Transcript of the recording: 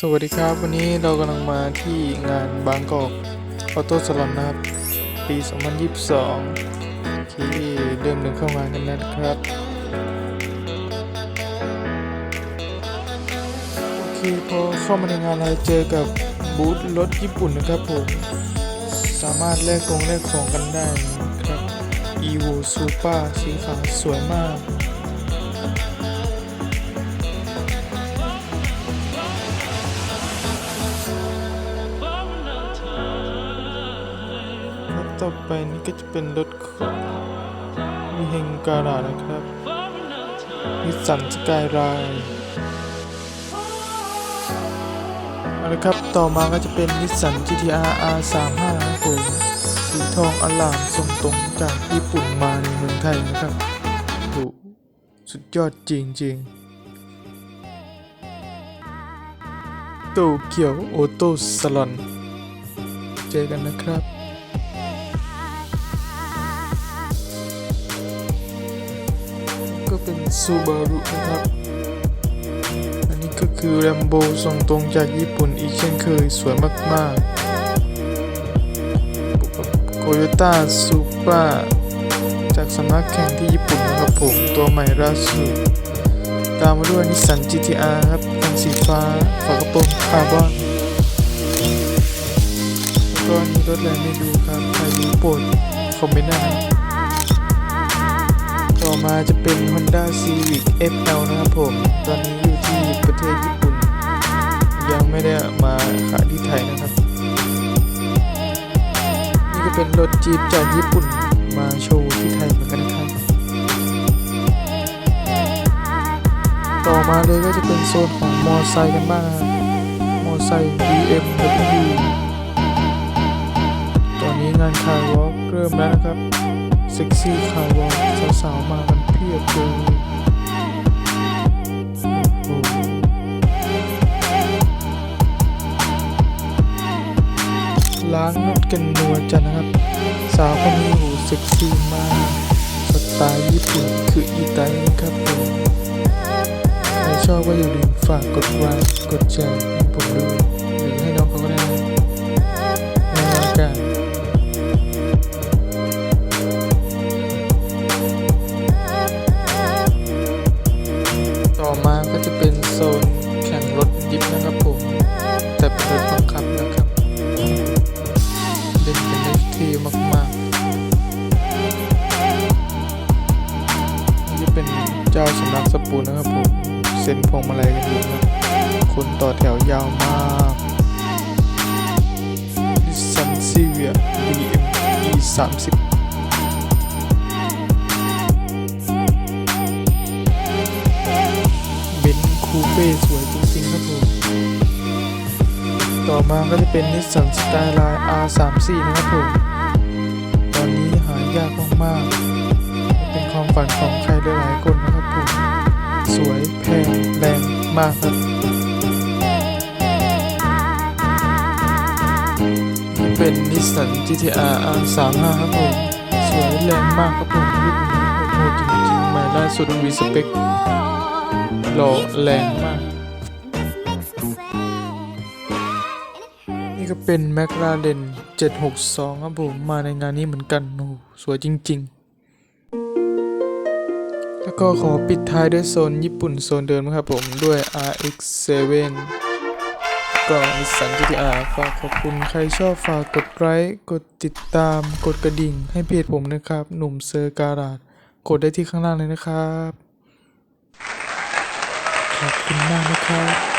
สวัสดีครับ วันนี้เรากำลังมาที่งานบางกอกออโต้สลอนนะครับ ปี 2022โอเคเริ่มเดินเข้างานกันนะครับ โอเค พอเข้ามาในงานเราเจอกับบูธรถญี่ปุ่นนะครับผม สามารถแลกกงแลกของกันได้นะครับ evo super สีขาวสวยมาก ต่อไปนี้ก็จะเป็นรถของมิเฮงการานะครับนิสสันสกายไลน์อาละครับ ต่อมาก็จะเป็นนิสสัน GTR R35 ครับผมสีทองอลามส่งตรงจากญี่ปุ่นมาในเมืองไทยนะครับโอ้โหสุดยอดจริงๆโตเกียวโอโต้สลอน เจอกันนะครับ เป็นซูบารุนะครับ อันนี้ก็คือแรมโบส่งตรงจากญี่ปุ่นอีกเช่นเคยสวยมากๆโกโยต้าซูเปอร์จากสำนักแข่งที่ญี่ปุ่นนะครับผมตัวใหม่ล่าสุดตามมาด้วยนิสสัน GTR ครับคันสีฟ้าฝากระโปรงคาร์บอนแล้วก็มีรถอะไรไม่ดูครับใครรู้โปรดคอมเมนต์นะครับ ต่อมาจะเป็น Honda Civic FL นะครับผม ตอนนี้อยู่ที่ประเทศญี่ปุ่น ยังไม่ได้มาขายที่ไทยนะครับ นี่ก็เป็นรถจีบจากญี่ปุ่นมาโชว์ที่ไทยเหมือนกันนะครับ ต่อมาเลยก็จะเป็นโซนของมอไซค์กันบ้างนะมอไซค์ BMW ตอนนี้งานคาร์วอล์กเริ่มแล้วนะครับเซ็กซี่คาร์วอล์กส ล้างรถกันนัวจังนะครับ สาวคนนี้โหเซ็กซี่มาก สไตล์ญี่ปุ่นคืออีไตครับผมใครชอบก็อย่าลืมฝากกดไลค์กดแชร์ให้ผมด้วย อมาก็จะเป็นโซนแข่งรถดิฟนะครับผม แต่เป็นรถบังคับนะครับเล่นกันได้เท่มากๆนี่จะเป็นเจ้าสำนักสปูนนะครับผมเซ็นพวงมาลัยกันอยู่ครับคนต่อแถวยาวมากดิสันซีเวีย BME 30 คูเป้สวยจริงๆครับผม ต่อมาก็จะเป็นนิสสันสกายไลน์ R34 นะครับผม ตอนนี้หายากมากๆ เป็นความฝันของใครหลายๆคนนะครับผม สวยแพงแรงมากครับเป็นนิสสัน GTR R35 ครับผม สวยแรงมากครับผมรุ่นนี้โหดจริงๆใหม่ล่าสุดวีสเปค หล่อแรงมาก นี่ก็เป็น m c l a r e n 762 ครับผม มาในงานนี้เหมือนกันโอ้โหสวยจริง ๆ แล้วก็ขอปิดท้ายด้วยโซนญี่ปุ่นโซนเดิมนครับผมด้วย RX7 ก็นิสสัน GTR ฝากขอบคุณใครชอบฝากกดไลค์กดติดตาม กดกระดิ่งให้เพจผมนะครับ หนุ่มเซอร์การาดกดได้ที่ข้างล่างเลยนะครับ ขอบคุณมากนะครับ